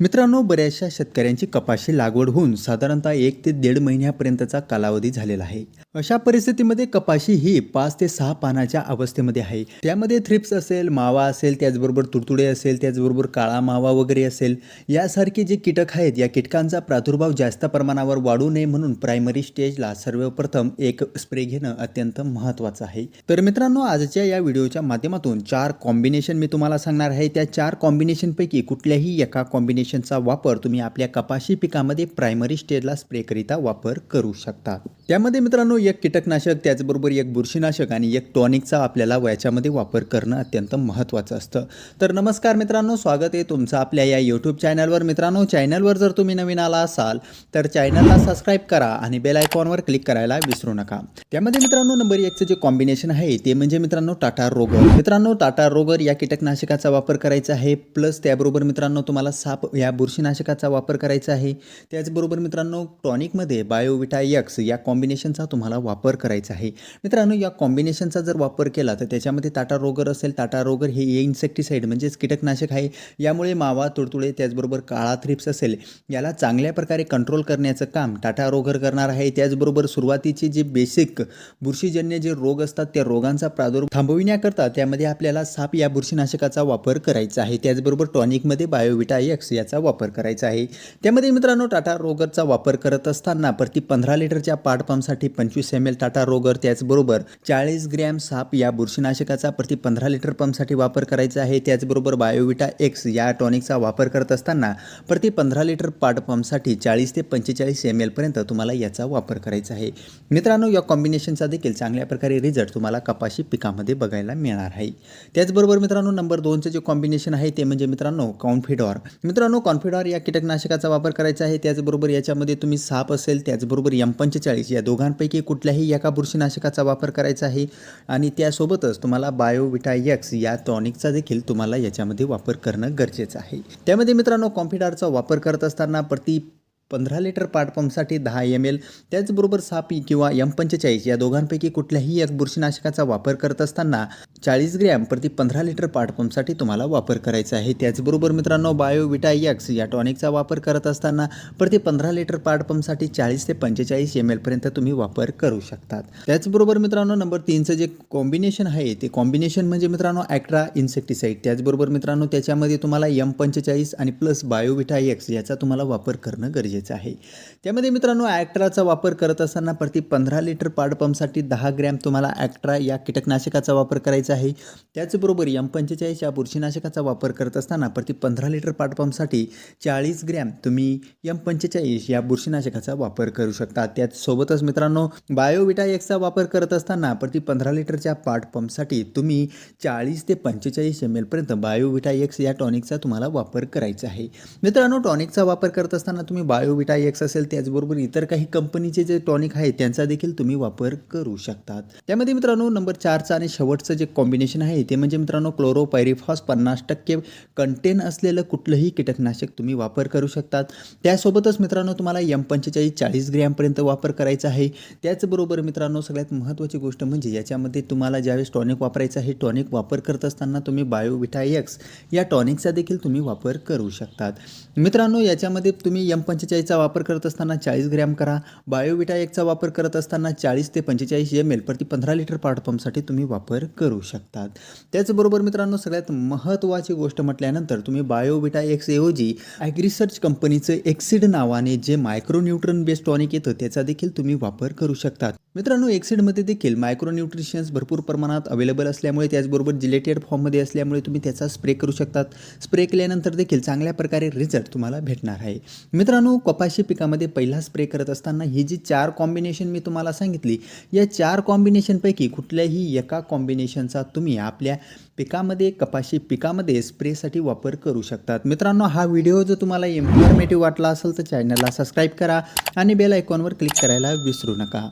मित्रांनो बऱ्याचशा शेतकऱ्यांची कपाशी लागवड होऊन साधारणतः एक ते दीड महिन्यापर्यंतचा कालावधी झालेला आहे. अशा परिस्थितीमध्ये कपाशी ही पाच ते सहा पानाच्या अवस्थेमध्ये आहे. त्यामध्ये थ्रिप्स असेल मावा असेल त्याचबरोबर तुडतुडे असेल त्याचबरोबर काळा मावा वगैरे असेल यासारखे जे कीटक आहेत या कीटकांचा प्रादुर्भाव जास्त प्रमाणावर वाढू नये म्हणून प्रायमरी स्टेजला सर्वप्रथम एक स्प्रे घेणं अत्यंत महत्त्वाचं आहे. तर मित्रांनो आजच्या या व्हिडिओच्या माध्यमातून चार कॉम्बिनेशन मी तुम्हाला सांगणार आहे. त्या चार कॉम्बिनेशनपैकी कुठल्याही एका कॉम्बिनेशन कॉम्बिनेशनचा वापर तुम्ही आपल्या कपाशी पिकामध्ये प्रायमरी स्टेजला स्प्रेकरिता वापर करू शकता. त्यामध्ये मित्रांनो एक कीटकनाशक त्याचबरोबर एक बुरशीनाशक आणि एक टॉनिकचा आपल्याला वयाच्यामध्ये वापर करणं अत्यंत महत्त्वाचं असतं. तर नमस्कार मित्रांनो स्वागत आहे तुमचं आपल्या या यूट्यूब चॅनलवर मित्रांनो चॅनलवर जर तुम्ही नवीन आला असाल तर चॅनलला सबस्क्राईब करा आणि बेल आयकॉनवर क्लिक करायला विसरू नका. त्यामध्ये मित्रांनो नंबर एकचं जे कॉम्बिनेशन आहे ते म्हणजे मित्रांनो टाटा रोगर. मित्रांनो टाटा रोगर या कीटकनाशकाचा वापर करायचा आहे प्लस त्याबरोबर मित्रांनो तुम्हाला साप या बुरशीनाशकाचा वापर करायचा आहे. त्याचबरोबर मित्रांनो टॉनिकमध्ये बायोविटा यक्स या कॉम्बिनेशनचा तुम्हाला वापर करायचा आहे. मित्रांनो या कॉम्बिनेशनचा जर वापर केला तर त्याच्यामध्ये टाटा रोगर असेल टाटा रोगर हे इन्सेक्टिसाईड म्हणजेच कीटकनाशक आहे. यामुळे मावा तुडतुडे त्याचबरोबर काळा थ्रिप्स असेल याला चांगल्या प्रकारे कंट्रोल करण्याचं काम टाटा रोगर करणार आहे. त्याचबरोबर सुरुवातीचे जे बेसिक बुरशीजन्य जे रोग असतात त्या रोगांचा प्रादुर्भाव थांबविण्याकरता त्यामध्ये आपल्याला साप या बुरशीनाशकाचा वापर करायचा आहे. त्याचबरोबर टॉनिकमध्ये बायोविटा एक्स याचा वापर करायचा आहे. त्यामध्ये मित्रांनो टाटा रोगरचा वापर करत असताना प्रति पंधरा लिटरच्या पाट पंपसाठी पंचवीस एम एल टाटा रोगर त्याचबरोबर चाळीस ग्रॅम साप या बुरशीनाशकाचा प्रति पंधरा लिटर पंपसाठी वापर करायचा आहे. त्याचबरोबर बायोविटा एक्स या टॉनिकचा वापर करत असताना प्रति पंधरा लिटर पाट पंपसाठी चाळीस ते पंचेचाळीस एम एलपर्यंत तुम्हाला याचा वापर करायचा आहे. मित्रांनो या कॉम्बिनेशनचा देखील चांगल्या प्रकारे रिझल्ट तुम्हाला कपाशी पिकामध्ये बघायला मिळणार आहे. त्याचबरोबर मित्रांनो नंबर दोनचं जे कॉम्बिनेशन आहे ते म्हणजे मित्रांनो कॉन्फिडॉर मित्रांनो कॉन्फिडॉर या कीटकनाशकाचा वापर करायचा आहे. त्याचबरोबर याच्यामध्ये तुम्ही साप असेल त्याचबरोबर यम पंचेचाळीस या दोघांपैकी कुठल्याही एका बुरशीनाशकाचा वापर करायचा आहे. आणि त्यासोबतच तुम्हाला बायोविटा एक्स या टॉनिकचा देखील तुम्हाला याच्यामध्ये वापर करणं गरजेचं आहे. त्यामध्ये मित्रांनो कॉन्फिडॉरचा वापर करत असताना प्रति पंधरा लिटर पाटपंपसाठी दहा एम एल त्याचबरोबर सापी किंवा एम पंचेचाळीस या दोघांपैकी कुठल्याही एक बुरशीनाशकाचा वापर करत असताना चाळीस ग्रॅम प्रति पंधरा लिटर पाटपंपसाठी तुम्हाला वापर करायचा आहे. त्याचबरोबर मित्रांनो बायोविटा एक्स या टॉनिकचा वापर करत असताना प्रति पंधरा लिटर पाटपंपसाठी चाळीस ते पंचेचाळीस एम एलपर्यंत तुम्ही वापर करू शकतात. त्याचबरोबर मित्रांनो नंबर तीनचं जे कॉम्बिनेशन आहे ते कॉम्बिनेशन म्हणजे मित्रांनो ॲक्ट्रा इन्सेक्टिसाईड त्याचबरोबर मित्रांनो त्याच्यामध्ये तुम्हाला एम पंचेचाळीस आणि प्लस बायोविटा एक्स याचा तुम्हाला वापर करणं गरजेचं गरजेचं आहे. त्यामध्ये मित्रांनो ॲक्ट्राचा वापर करत असताना प्रति पंधरा लिटर पाडपंपसाठी दहा ग्रॅम तुम्हाला ॲक्ट्रा या कीटकनाशकाचा वापर करायचा आहे. त्याचबरोबर यम पंचेचाळीस या बुरशीनाशकाचा वापर करत असताना प्रति पंधरा लिटर पाडपंपसाठी चाळीस ग्रॅम तुम्ही यम पंचेचाळीस या बुरशीनाशकाचा वापर करू शकता. त्याचसोबतच मित्रांनो बायोविटा एक्सचा वापर करत असताना प्रति पंधरा लिटरच्या पाठपंपसाठी तुम्ही चाळीस ते पंचेचाळीस एम एलपर्यंत बायोविटा एक्स या टॉनिकचा तुम्हाला वापर करायचा आहे. मित्रांनो टॉनिकचा वापर करत असताना तुम्ही बायो बायोविटा एक्स असेल त्याचबरोबर इतर काही कंपनीचे जे टॉनिक आहे त्यांचा देखील तुम्ही वापर करू शकतात. त्यामध्ये मित्रांनो नंबर चारचं आणि शेवटचं जे कॉम्बिनेशन आहे ते म्हणजे मित्रांनो क्लोरोपायरिफॉस पन्नास टक्के कंटेन असलेलं कुठलंही कीटकनाशक तुम्ही वापर करू शकतात. त्यासोबतच मित्रांनो तुम्हाला एम पंचेचाळीस चाळीस ग्रॅमपर्यंत वापर करायचा आहे. त्याचबरोबर मित्रांनो सगळ्यात महत्त्वाची गोष्ट म्हणजे याच्यामध्ये तुम्हाला ज्यावेळेस टॉनिक वापरायचं आहे टॉनिक वापर करत असताना तुम्ही बायोविटा एक्स या टॉनिकचा देखील तुम्ही वापर करू शकतात. मित्रांनो याच्यामध्ये तुम्ही एम पंचेचाळीसचा वापर करत असताना चाळीस ग्रॅम करा. बायोविटा एकचा वापर करत असताना चाळीस ते पंचेचाळीस एम एल प्रति पंधरा लिटर पाटपंपसाठी तुम्ही वापर करू शकतात. त्याचबरोबर मित्रांनो सगळ्यात महत्त्वाची गोष्ट म्हटल्यानंतर तुम्ही बायोविटा एक्स ऐवजी ॲग्रिसर्च कंपनीचं एक्सिड नावाने जे मायक्रोन्यूट्रन बेस्ड टॉनिक येतं त्याचा देखील तुम्ही वापर करू शकतात. मित्रांनो एक्सिडमध्ये देखील मायक्रोन्यूट्रिशन्स भरपूर प्रमाणात अवेलेबल असल्यामुळे त्याचबरोबर जिलेटेड फॉर्ममध्ये असल्यामुळे तुम्ही त्याचा स्प्रे करू शकतात. स्प्रे केल्यानंतर देखील चांगल्या प्रकारे रिझल्ट तुम्हाला भेटणार आहे. मित्रांनो कपाशी पिकामध्ये पहिला स्प्रे करत असताना ही जी चार कॉम्बिनेशन मी तुम्हाला सांगितली या चार कॉम्बिनेशनपैकी कुठल्याही एका कॉम्बिनेशनचा तुम्ही आपल्या पिकामध्ये कपाशी पिकामध्ये स्प्रेसाठी वापर करू शकतात. मित्रांनो हा व्हिडिओ जर तुम्हाला इन्फॉर्मेटिव्ह वाटला असेल तर चॅनलला सबस्क्राईब करा आणि बेल आयकॉनवर क्लिक करायला विसरू नका.